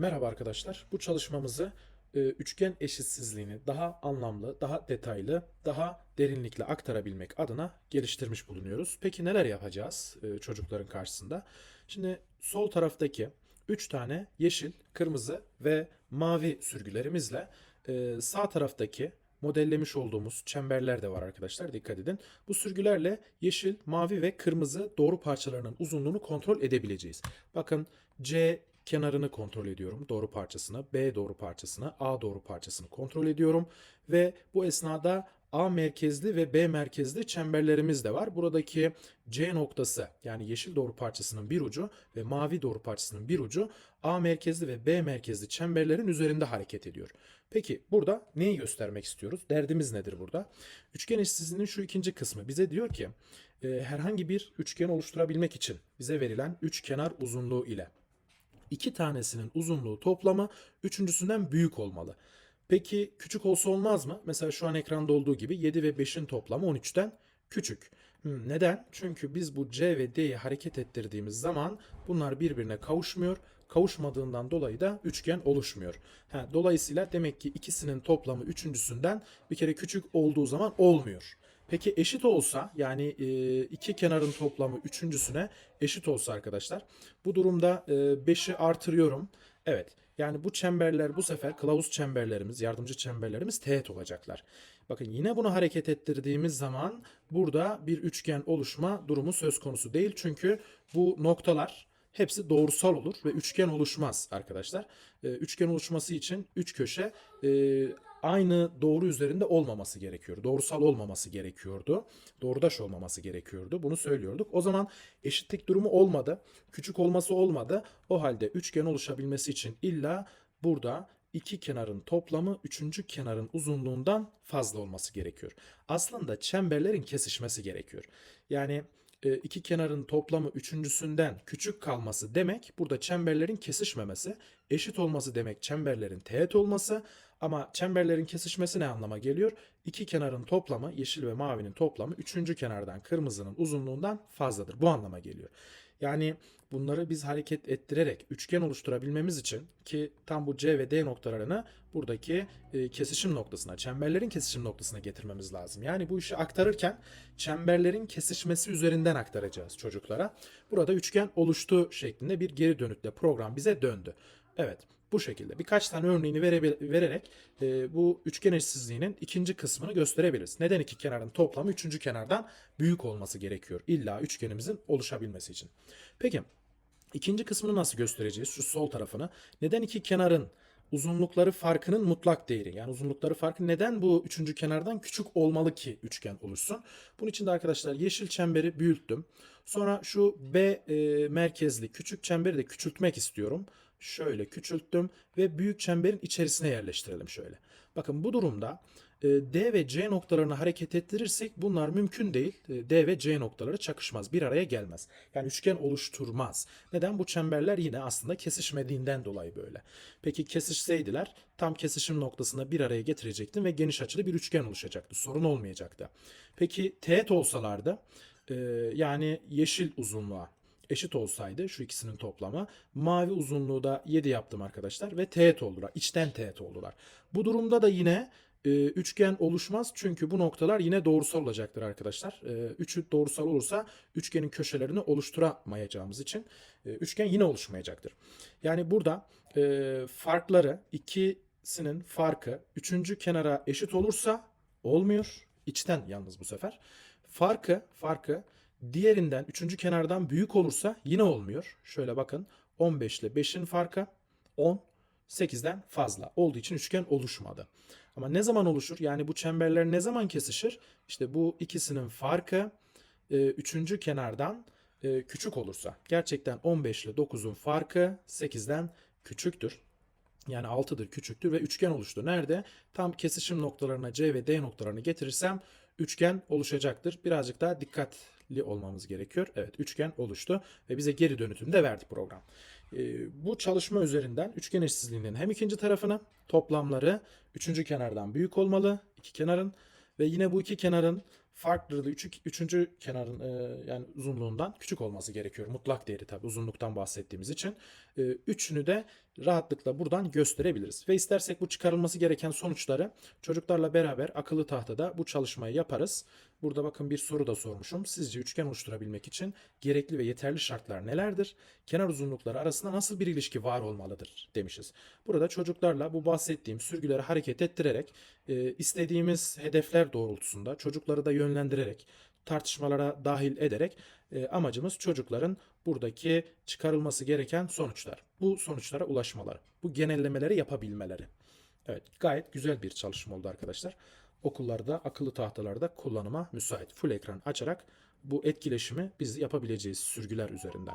Merhaba arkadaşlar. Bu çalışmamızı e, üçgen eşitsizliğini daha anlamlı, daha detaylı, daha derinlikle aktarabilmek adına geliştirmiş bulunuyoruz. Peki neler yapacağız e, çocukların karşısında? Şimdi sol taraftaki 3 tane yeşil, kırmızı ve mavi sürgülerimizle e, sağ taraftaki modellemiş olduğumuz çemberler de var arkadaşlar dikkat edin. Bu sürgülerle yeşil, mavi ve kırmızı doğru parçalarının uzunluğunu kontrol edebileceğiz. Bakın C kenarını kontrol ediyorum doğru parçasını, B doğru parçasını, A doğru parçasını kontrol ediyorum ve bu esnada A merkezli ve B merkezli çemberlerimiz de var. Buradaki C noktası yani yeşil doğru parçasının bir ucu ve mavi doğru parçasının bir ucu A merkezli ve B merkezli çemberlerin üzerinde hareket ediyor. Peki burada neyi göstermek istiyoruz? Derdimiz nedir burada? Üçgen eşitsizliğinin şu ikinci kısmı bize diyor ki e, herhangi bir üçgen oluşturabilmek için bize verilen üç kenar uzunluğu ile iki tanesinin uzunluğu toplamı üçüncüsünden büyük olmalı. Peki küçük olsa olmaz mı? Mesela şu an ekranda olduğu gibi 7 ve 5'in toplamı 13'ten küçük. Hmm, neden? Çünkü biz bu C ve D'yi hareket ettirdiğimiz zaman bunlar birbirine kavuşmuyor. Kavuşmadığından dolayı da üçgen oluşmuyor. Dolayısıyla demek ki ikisinin toplamı üçüncüsünden bir kere küçük olduğu zaman olmuyor. Peki eşit olsa yani iki kenarın toplamı üçüncüsüne eşit olsa arkadaşlar bu durumda 5'i artırıyorum. Evet yani bu çemberler bu sefer kılavuz çemberlerimiz, yardımcı çemberlerimiz teğet olacaklar. Bakın yine bunu hareket ettirdiğimiz zaman burada bir üçgen oluşma durumu söz konusu değil. Çünkü bu noktalar hepsi doğrusal olur ve üçgen oluşmaz arkadaşlar. Üçgen oluşması için üç köşe aynı doğru üzerinde olmaması gerekiyor. Doğrusal olmaması gerekiyordu. Doğrudaş olmaması gerekiyordu. Bunu söylüyorduk. O zaman eşitlik durumu olmadı. Küçük olması olmadı. O halde üçgen oluşabilmesi için illa burada iki kenarın toplamı üçüncü kenarın uzunluğundan fazla olması gerekiyor. Aslında çemberlerin kesişmesi gerekiyor. Yani iki kenarın toplamı üçüncüsünden küçük kalması demek burada çemberlerin kesişmemesi, eşit olması demek çemberlerin teğet olması ama çemberlerin kesişmesi ne anlama geliyor? İki kenarın toplamı yeşil ve mavinin toplamı üçüncü kenardan kırmızının uzunluğundan fazladır. Bu anlama geliyor. Yani bunları biz hareket ettirerek üçgen oluşturabilmemiz için ki tam bu C ve D noktalarını buradaki e, kesişim noktasına, çemberlerin kesişim noktasına getirmemiz lazım. Yani bu işi aktarırken çemberlerin kesişmesi üzerinden aktaracağız çocuklara. Burada üçgen oluştu şeklinde bir geri dönütle program bize döndü. Evet bu şekilde birkaç tane örneğini vere- vererek e, bu üçgen eşitsizliğinin ikinci kısmını gösterebiliriz. Neden iki kenarın toplamı üçüncü kenardan büyük olması gerekiyor illa üçgenimizin oluşabilmesi için. Peki ikinci kısmını nasıl göstereceğiz? Şu sol tarafını. Neden iki kenarın uzunlukları farkının mutlak değeri. Yani uzunlukları farkı neden bu üçüncü kenardan küçük olmalı ki üçgen oluşsun? Bunun için de arkadaşlar yeşil çemberi büyüttüm. Sonra şu B e, merkezli küçük çemberi de küçültmek istiyorum. Şöyle küçülttüm ve büyük çemberin içerisine yerleştirelim şöyle. Bakın bu durumda D ve C noktalarını hareket ettirirsek bunlar mümkün değil. E, D ve C noktaları çakışmaz, bir araya gelmez. Yani üçgen oluşturmaz. Neden? Bu çemberler yine aslında kesişmediğinden dolayı böyle. Peki kesişseydiler tam kesişim noktasında bir araya getirecektim ve geniş açılı bir üçgen oluşacaktı. Sorun olmayacaktı. Peki teğet olsalardı e, yani yeşil uzunluğa eşit olsaydı şu ikisinin toplamı mavi uzunluğu da 7 yaptım arkadaşlar ve teğet oldular. İçten teğet oldular. Bu durumda da yine e, üçgen oluşmaz çünkü bu noktalar yine doğrusal olacaktır arkadaşlar. E, üçü doğrusal olursa üçgenin köşelerini oluşturamayacağımız için e, üçgen yine oluşmayacaktır. Yani burada e, farkları ikisinin farkı üçüncü kenara eşit olursa olmuyor. İçten yalnız bu sefer. Farkı farkı diğerinden üçüncü kenardan büyük olursa yine olmuyor. Şöyle bakın 15 ile 5'in farkı 10 8'den fazla olduğu için üçgen oluşmadı. Ama ne zaman oluşur? Yani bu çemberler ne zaman kesişir? İşte bu ikisinin farkı e, üçüncü kenardan e, küçük olursa. Gerçekten 15 ile 9'un farkı 8'den küçüktür. Yani 6'dır küçüktür ve üçgen oluştu. Nerede? Tam kesişim noktalarına C ve D noktalarını getirirsem üçgen oluşacaktır. Birazcık daha dikkatli olmamız gerekiyor. Evet üçgen oluştu ve bize geri dönütüm de verdi program. Ee, bu çalışma üzerinden üçgen eşitsizliğinin hem ikinci tarafını toplamları üçüncü kenardan büyük olmalı. iki kenarın ve yine bu iki kenarın farklılığı üç, üçüncü kenarın e, yani uzunluğundan küçük olması gerekiyor. Mutlak değeri tabi uzunluktan bahsettiğimiz için. E, üçünü de rahatlıkla buradan gösterebiliriz. Ve istersek bu çıkarılması gereken sonuçları çocuklarla beraber akıllı tahtada bu çalışmayı yaparız. Burada bakın bir soru da sormuşum. Sizce üçgen oluşturabilmek için gerekli ve yeterli şartlar nelerdir? Kenar uzunlukları arasında nasıl bir ilişki var olmalıdır demişiz. Burada çocuklarla bu bahsettiğim sürgüleri hareket ettirerek e, istediğimiz hedefler doğrultusunda çocukları da yönlendirerek tartışmalara dahil ederek e, amacımız çocukların buradaki çıkarılması gereken sonuçlar. Bu sonuçlara ulaşmaları. Bu genellemeleri yapabilmeleri. Evet gayet güzel bir çalışma oldu arkadaşlar. Okullarda akıllı tahtalarda kullanıma müsait. Full ekran açarak bu etkileşimi biz yapabileceğiz sürgüler üzerinden.